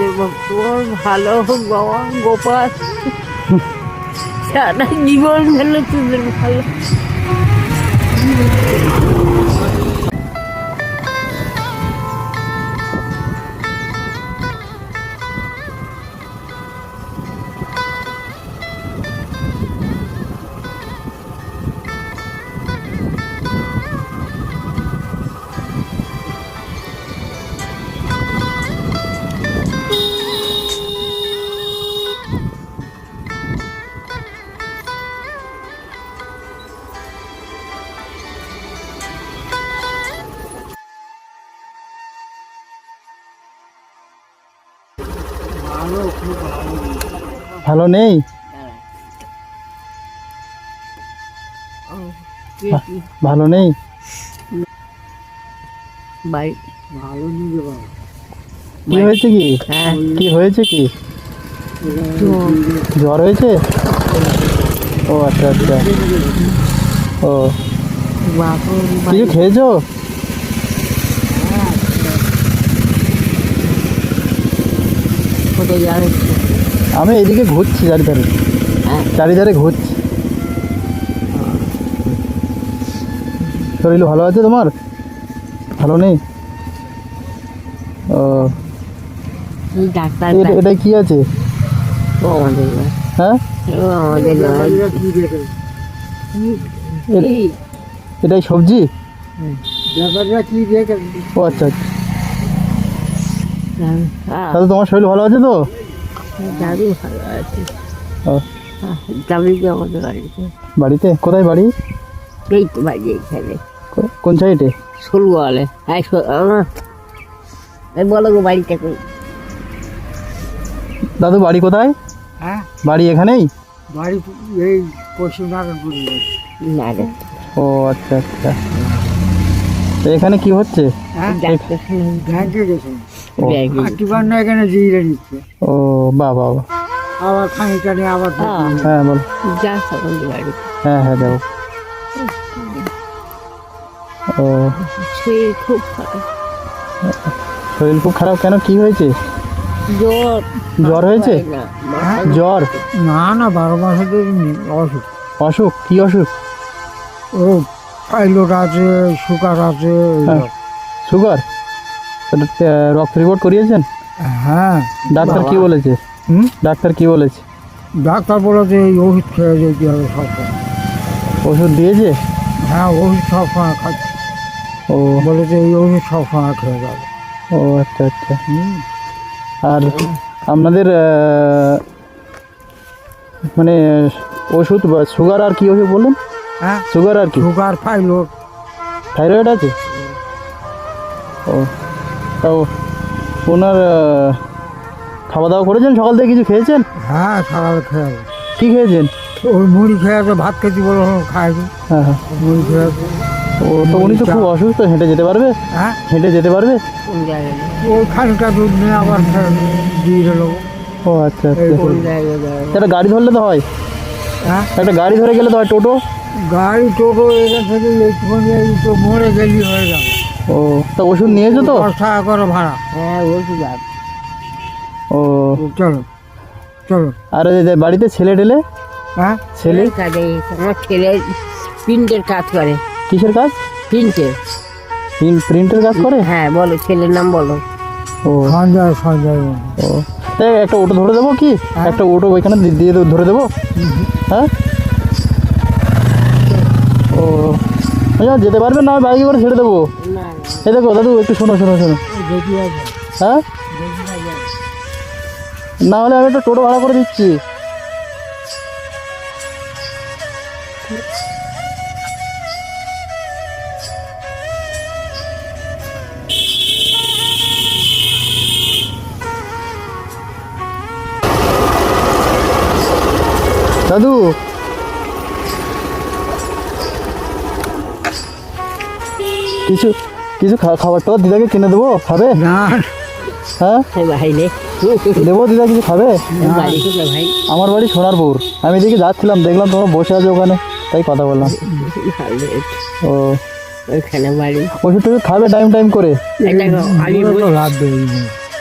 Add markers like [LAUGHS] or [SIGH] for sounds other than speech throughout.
ঠাকুরের ভক্ত ভালো হোক বাবা গোপাল। সারা জীবন ভালো তোদের ভালো। ভালো নেই? ভালো নেই? বাড়ি কি হয়েছে কি? হ্যাঁ। কি হয়েছে কি? জ্বর হয়েছে? ও আচ্ছা আচ্ছা। ও। কিছু খেয়েছো কোথায় যাবে আমি এইদিকে ঘুরছি চারিধারে। হ্যাঁ। চারিধারে ঘুরছি। শরীর ভালো আছে তোমার? ভালো নেই? ও। ডাক্তার এটা কি আছে? ও হ্যাঁ? এটাই সবজি? ও আচ্ছা আচ্ছা। তাহলে তোমার শরীর ভালো আছে তো? দাদু ভালো আছে। ও। যাবি কি আমাদের বাড়িতে? বাড়িতে? কোথায় বাড়ি? এই তো বাড়ি এখানে কো- কোন সাইডে? শুরু বলে হ্যাঁ বলো গো বাড়িতে দাদু বাড়ি কোথায়? হ্যাঁ। বাড়ি এখানেই? বাড়ি এই পশ্চিম নারায়ণপুরে ও আচ্ছা আচ্ছা। তো এখানে কি হচ্ছে? হ্যাঁ। ব্যাংকে গেছে। এখানে জিরে নিচ্ছে। ও বাহ বাহ বাহ। আবার খানিকটা নিয়ে আবার হ্যাঁ। হ্যাঁ বল। যা সকল বাড়ি হ্যাঁ হ্যাঁ যাব ও। শরীর খুব খারাপ। শরীর খুব খারাপ কেন? কি হয়েছে? জ্বর। জ্বর হয়েছে? হয় জ্বর? না না বারো মাসে তো অসুখ। অসুখ? কি অসুখ? ও পাইলট আছে সুগার আছে হ্যাঁ। সুগার? রক্ত রিপোর্ট করিয়েছেন? হ্যাঁ। ডাক্তার কি বলেছে? হুম? ডাক্তার কি বলেছে? ডাক্তার বলেছে এই ওষুধ খেয়ে যেতে হবে সবসময় ওষুধ দিয়েছে? হ্যাঁ ওষুধ সবসময় খাচ্ছে। ও। বলেছে এই ওষুধ সবসময় খেয়ে যাবে। ও আচ্ছা আচ্ছা। আর আপনাদের মানে ওষুধ বা সুগার আর কি ওষুধ বললেন হ্যাঁ। সুগার আর কি? সুগার পাইলট থাইরয়েড আছে? ও। তাও ওনার খাওয়া দাওয়া করেছেন? সকাল থেকে কিছু খেয়েছেন? হ্যাঁ সকালে খেয়ে কি খেয়েছেন? ওই মুড়ি খেয়ে আছে ভাত খেতে বলে খাইনি হ্যাঁ হ্যাঁ। মুড়ি খেয়ে আছে ও তো উনি তো খুব অসুস্থ হেঁটে যেতে পারবে? হ্যাঁ। হেঁটে যেতে পারবে? ওই খানিকটা দুধ নিয়ে আবার দিয়ে দিল ও আচ্ছা আচ্ছা। একটা গাড়ি ধরলে তো হয়। হ্যাঁ? একটা গাড়ি ধরে গেলে তো হয় টোটো। গাড়ি টোটো এখান থেকে এইটুখানি তো মরে গেলি হয়ে যাবে। ও তা ওষুধ নিয়েছো তো? দশ টাকা করে ভাড়া। হ্যাঁ ওষুধ আছে ও। চলো চলো। আর বাড়িতে ছেলে টেলে? হ্যাঁ? ছেলে? কাজে আমার ছেলে প্রিন্টের কাজ করে। কিসের কাজ? প্রিন্টের প্রিন্টের কাজ করে? হ্যাঁ বলো ছেলের নাম বলো। ও। সঞ্জয় সঞ্জয়। ও। তাই একটা অটো ধরে দেবো কি? একটা অটো ওইখানে দিয়ে দেবো- ধরে দেবো? হ্যাঁ? ও। আচ্ছা যেতে পারবেন না আমি বাইকে করে ছেড়ে দেবো। এই দেখো, দাদু, একটু শোনো শোনো শোনো। হ্যাঁ? না হলে আমি একটা টোটো ভাড়া করে দিচ্ছি। দাদু। কিছু কিছু খাবার টাবার দিদাকে কিনে দেবো খাবে? না। হ্যাঁ? ভাই দেবো দিদা কিছু খাবে? আমার বাড়ি সোনারপুর। আমি এদিকে যাচ্ছিলাম দেখলাম তোমার বসে আছে ওখানে তাই কথা বললাম। ও। ওষুধ টষুধ খাবে টাইম টাইম করে? এই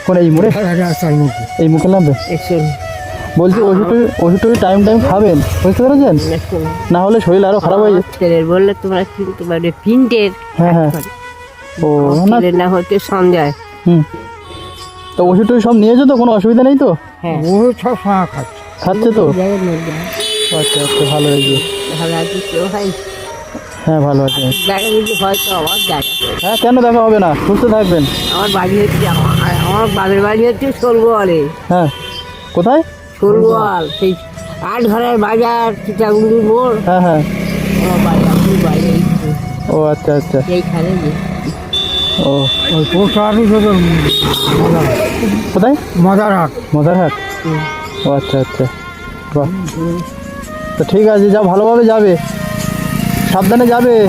কোন মোড়ে? এই মুখে নামবে? বলছি ওষুধ ওষুধ টাইম টাইম খাবেন? বুঝতে পেরেছেন? না হলে শরীর আরও খারাপ হয়ে যাবে বললে তোমরা কিনতে পারবে হ্যাঁ হ্যাঁ। ও না ছেলের হচ্ছে সঞ্জয় হুম। তো ওষুধ টষুধ সব নিয়েছো তো? কোনো অসুবিধা নেই তো? হ্যাঁ। ও সব খাচ্ছে। খাচ্ছে তো? আচ্ছা আচ্ছা ভালো হয়েছে ভালো আছে কেউ ভাই? হ্যাঁ ভালো আছে। যদি হয়তো আমার জায়গা। হ্যাঁ কেন দেখা হবে না? সুস্থ থাকবেন। আমার বাড়ি হচ্ছে আমার আমার বাবার বাড়ি হচ্ছে সোলগোয়ালে হ্যাঁ। কোথায়? সোলগোয়াল সেই আট ঘরের বাজার চিটাগুড়ি মোড়। হ্যাঁ হ্যাঁ। আমার বাড়ি আপনি বাইরে ও আচ্ছা আচ্ছা। ও ওই কোথায়? ও আচ্ছা আচ্ছা। বাহ। তো ঠিক আছে যা ভালোভাবে যাবে। সাবধানে যাবে।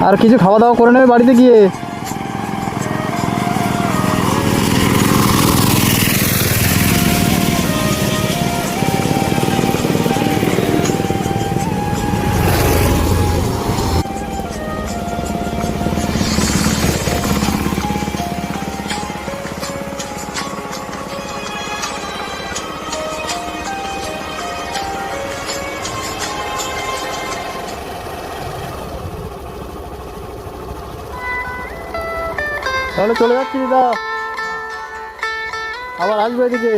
আর কিছু খাওয়া দাওয়া করে নেবে বাড়িতে গিয়ে? তাহলে চলে যাচ্ছি দিদা। আবার আসবে এদিকে।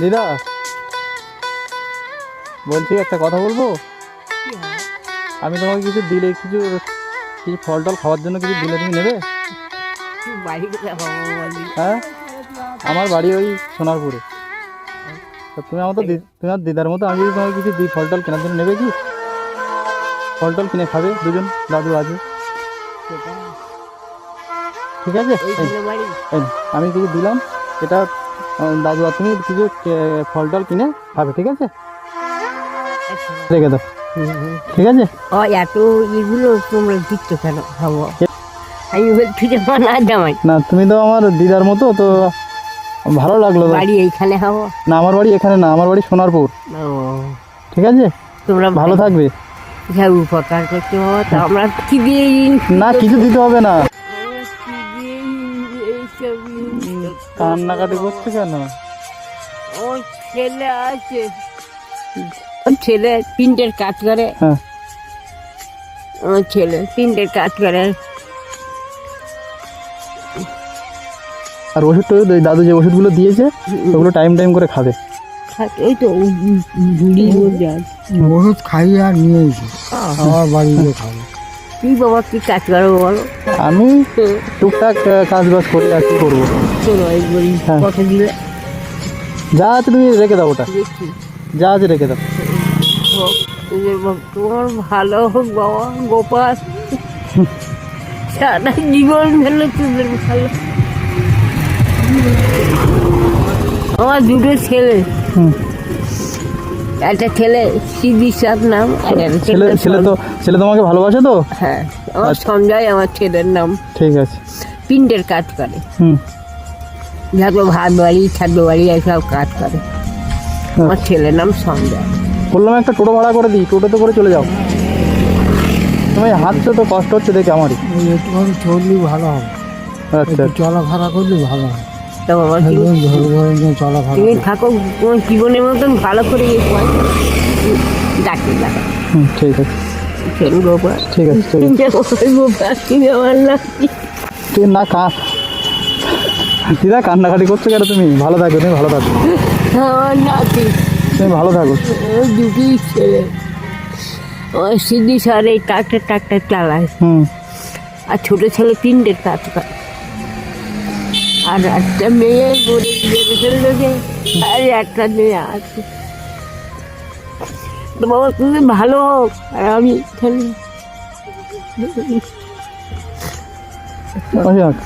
দিদা। বলছি একটা কথা বলব? আমি তোমাকে কিছু দিলে কিছু কিছু ফল টল খাওয়ার জন্য কিছু দিলে তুমি নেবে? হ্যাঁ? আমার বাড়ি ওই সোনারপুরে। তো তুমি আমার তো দি- তুমি আমার দিদার মতো আমি তোমাকে কিছু দিই ফল টল কেনার জন্য নেবে কি? ফল টল কিনে খাবে দুজন দাদু আছে। ঠিক আছে? আমি কিছু দিলাম এটা আহ, দাদু আর তুমি কিছু ফল টল কিনে খাবে ঠিক আছে। রেখে দাও। ঠিক আছে? ও এত এগুলো তোমরা দিচ্ছ কেন? খাব আমি বলছি যে না জামাই। না তুমি তো আমার দিদার মতো তো ভালো লাগল। বাড়ি এইখানে খাব না আমার বাড়ি এখানে না আমার বাড়ি সোনারপুর। ও। ঠিক আছে? তোমরা ভালো থাকবে। যা উপকার করতে বাবা তা আমরা কি দিয়ে না কিছু দিতে হবে না। কান্নাকাটি করছে কেন ও ছেলে আছে ছেলে প্রিন্টের কাজ করে হ্যাঁ আমার ছেলে প্রিন্টের কাজ করে আর ওষুধ টষুধ ওই দাদু যে ওষুধগুলো দিয়েছে ওগুলো টাইম টাইম করে খাবে ওই তো ওষুধ খাইয়ে আর নিয়ে আবার বাড়ি গিয়ে খাব তুই বাবা কি কাজ করো বলো? আমি টুকটাক আহ, কাজ বাজ করে আর কি করব। এই বলি হ্যাঁ। দিলে। যা আছে তুমি রেখে দাও ওটা। যা আছে রেখে দাও। তোমার ভালো হোক বাবা গোপাল। সারা জীবন ভালো তোমার ভালো। আমার দুটো ছেলে। হুম। একটা ছেলে সিদ্দিসার নাম ছেলে ছেলে তো ছেলে তোমাকে ভালোবাসে তো? হ্যাঁ আমার আচ্ছা। সঞ্জয় আমার ছেলের নাম। ঠিক আছে। প্রিন্টের কাজ করে। হুম। যত ভাত বাড়ি ছাদ্য বাড়ি এসব কাজ করে। আমার ছেলের নাম সঞ্জয়। বললাম একটা টোটো ভাড়া করে দিই টোটোতে করে চলে যাও। তুমি হাঁটছো তো কষ্ট হচ্ছে দেখে আমারই। ওই একটুখানি চললে ভালো হবে। আচ্ছা। একটু চলাফেরা করলে ভালো হয়। ধরে ধরে নিয়ে চলাফেরা তুমি। থাকো তোমার জীবনের মতন ভালো করে ইয়ে। ডাকি ডাকা ঠিক আছে। ঠিক আছে [LAUGHS] তুই না কা দিদা কান্নাকাটি করছ কেন তুমি? ভালো থাকো তুমি ভালো থাকো। তুমি ভালো থাকো। দুটি ছেলে। সিদ্ধি শহরে ট্রাক্টর ট্রাক্টর চালায়। হুম। আর ছোট ছেলে তিনটে কাজ করে আর একটা মেয়ে যে আর একটা মেয়ে আছে। তো বাবা তুমি ভালো হোক আর আমি খেলি যাক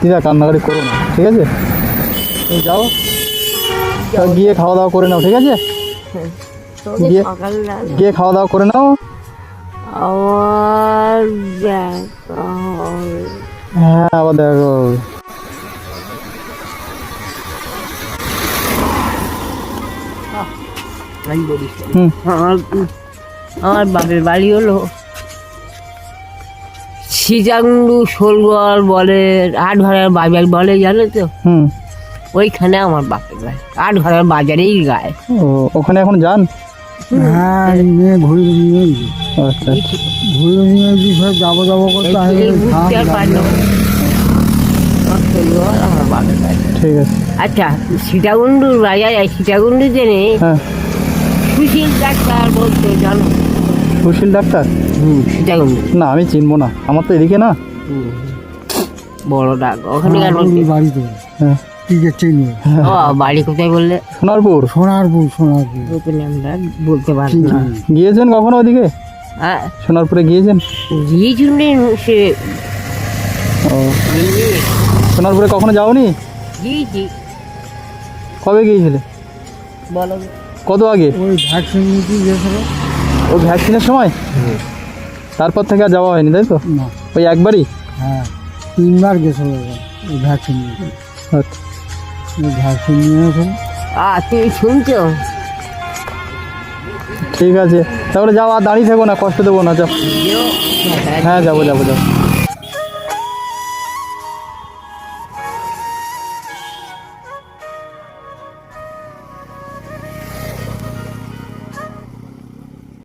দিদা কান্নাকাটি করো না ঠিক আছে? তুমি যাও। গিয়ে খাওয়া দাওয়া করে নাও ঠিক আছে? গিয়ে- খাওয়া দাওয়া করে নাও। দেখা হ্যাঁ আবার দেখো আমার আমার বাপের বাড়ি হলো সিজাংডু শোলগড় বলে আট ঘরের বাজার বলে জানো তো? হুম। ওইখানে আমার বাপের বাড়ি আট ঘরের বাজারেই গায়ে। ও ওখানে এখন যান? হ্যাঁ। নিয়ে ঘুরে নিয়ে আচ্ছা। ঘুরে নিয়ে সব যাব যাব করতে হয় ঠিক আছে। আচ্ছা সীতাকুণ্ডুর বাজারে সীতাকুণ্ডু জেনে হ্যাঁ। সুশীল ডাক্তার বলতে জানো? সুশীল ডাক্তার? হুম না আমি চিনবো না। আমার তো এদিকে না। বড় ডাক। ওখানে সোনারপুর বাড়িতে। হ্যাঁ। টিকে চিনি বাড়ি কোথায় বললে? সোনারপুর। সোনারপুর সোনারপুর। ওখানে আমরা বলতে পারব না। গিয়েছেন কখনো ওদিকে? হ্যাঁ। সোনারপুরে গিয়েছেন? গিয়েছিলেন সে ও। সোনারপুরে কখনো যাওনি? গিয়েছি। কবে গিয়েছিলে? বলো। কত আগে? ওই ভ্যাকসিন ও ভ্যাকসিনের সময়? তারপর থেকে আর যাওয়া হয়নি তাই তো? ওই একবারই? হ্যাঁ তিনবার গেছিল ওই ভ্যাকসিন নিতে। আচ্ছা। ভ্যাকসিন নিয়েছিল। আ তুমি শুনছো? ঠিক আছে। তাহলে যাও আর দাঁড়িয়ে থাকো না কষ্ট দেবো না যাও। হ্যাঁ যাব যাব যাব।